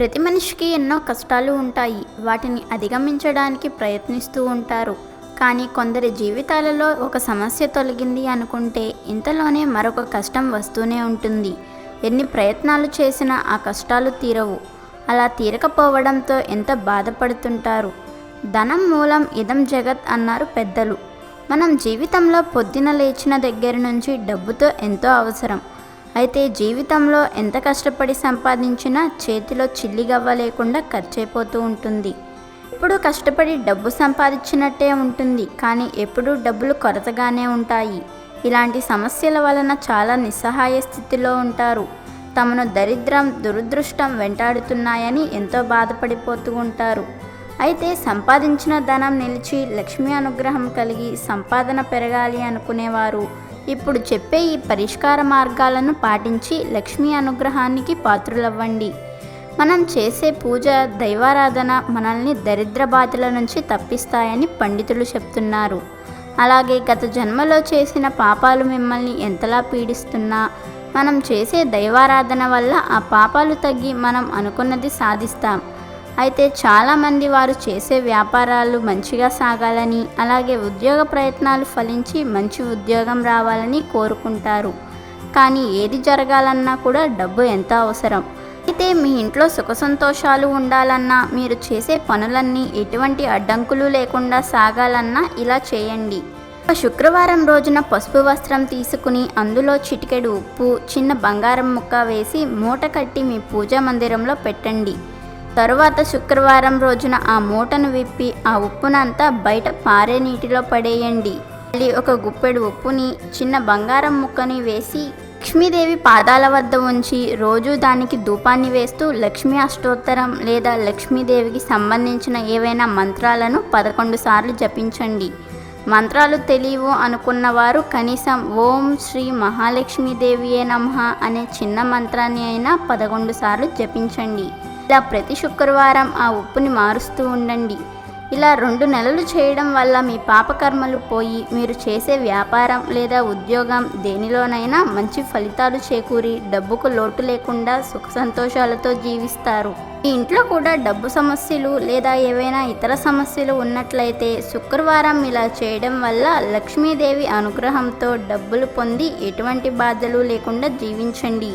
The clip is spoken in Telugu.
ప్రతి మనిషికి ఎన్నో కష్టాలు ఉంటాయి. వాటిని అధిగమించడానికి ప్రయత్నిస్తూ ఉంటారు. కానీ కొందరి జీవితాలలో ఒక సమస్య తొలగింది అనుకుంటే ఇంతలోనే మరొక కష్టం వస్తూనే ఉంటుంది. ఎన్ని ప్రయత్నాలు చేసినా ఆ కష్టాలు తీరవు. అలా తీరకపోవడంతో ఎంత బాధపడుతుంటారు? ధనం మూలం ఇదం జగత్ అన్నారు పెద్దలు. మనం జీవితంలో పొద్దున లేచిన దగ్గర నుంచి డబ్బుతో ఎంతో అవసరం. అయితే జీవితంలో ఎంత కష్టపడి సంపాదించినా చేతిలో చిల్లిగవ్వ లేకుండా ఖర్చయిపోతూ ఉంటుంది. ఎప్పుడు కష్టపడి డబ్బు సంపాదించినట్టే ఉంటుంది కానీ ఎప్పుడూ డబ్బులు కొరతగానే ఉంటాయి. ఇలాంటి సమస్యల వలన చాలా నిస్సహాయ స్థితిలో ఉంటారు. తమను దరిద్రం దురదృష్టం వెంటాడుతున్నాయని ఎంతో బాధపడిపోతూ ఉంటారు. అయితే సంపాదించిన ధనం నిలిచి లక్ష్మీ అనుగ్రహం కలిగి సంపాదన పెరగాలి అనుకునేవారు. ఇప్పుడు చెప్పే ఈ పరిష్కార మార్గాలను పాటించి లక్ష్మీ అనుగ్రహానికి పాత్రులవ్వండి. మనం చేసే పూజ దైవారాధన మనల్ని దరిద్ర బాధల నుంచి తప్పిస్తాయని పండితులు చెప్తున్నారు. అలాగే గత జన్మలో చేసిన పాపాలు మిమ్మల్ని ఎంతలా పీడిస్తున్నా మనం చేసే దైవారాధన వల్ల ఆ పాపాలు తగ్గి మనం అనుకున్నది సాధిస్తాం. అయితే చాలామంది వారు చేసే వ్యాపారాలు మంచిగా సాగాలని అలాగే ఉద్యోగ ప్రయత్నాలు ఫలించి మంచి ఉద్యోగం రావాలని కోరుకుంటారు. కానీ ఏది జరగాలన్నా కూడా డబ్బు ఎంత అవసరం? అయితే మీ ఇంట్లో సుఖ సంతోషాలు ఉండాలన్నా మీరు చేసే పనులన్నీ ఎటువంటి అడ్డంకులు లేకుండా సాగాలన్నా ఇలా చేయండి. ఒక శుక్రవారం రోజున పసుపు వస్త్రం తీసుకుని అందులో చిటికెడు ఉప్పు చిన్న బంగారం ముక్క వేసి మూట కట్టి మీ పూజా మందిరంలో పెట్టండి. తరువాత శుక్రవారం రోజున ఆ మూటను విప్పి ఆ ఉప్పునంతా బయట పారే నీటిలో పడేయండి. మళ్ళీ ఒక గుప్పెడు ఉప్పుని చిన్న బంగారం ముక్కని వేసి లక్ష్మీదేవి పాదాల వద్ద ఉంచి రోజు దానికి ధూపాన్ని వేస్తూ లక్ష్మీ అష్టోత్తరం లేదా లక్ష్మీదేవికి సంబంధించిన ఏవైనా మంత్రాలను పదకొండు సార్లు జపించండి. మంత్రాలు తెలియవు అనుకున్న వారు కనీసం ఓం శ్రీ మహాలక్ష్మీదేవియే నమః అనే చిన్న మంత్రాన్ని అయినా పదకొండు సార్లు జపించండి. ఇలా ప్రతి శుక్రవారం ఆ ఉప్పుని మారుస్తూ ఉండండి. ఇలా రెండు నెలలు చేయడం వల్ల మీ పాపకర్మలు పోయి మీరు చేసే వ్యాపారం లేదా ఉద్యోగం దేనిలోనైనా మంచి ఫలితాలు చేకూరి డబ్బుకు లోటు లేకుండా సుఖ సంతోషాలతో జీవిస్తారు. మీ ఇంట్లో కూడా డబ్బు సమస్యలు లేదా ఏవైనా ఇతర సమస్యలు ఉన్నట్లయితే శుక్రవారం ఇలా చేయడం వల్ల లక్ష్మీదేవి అనుగ్రహంతో డబ్బులు పొంది ఎటువంటి బాధలు లేకుండా జీవించండి.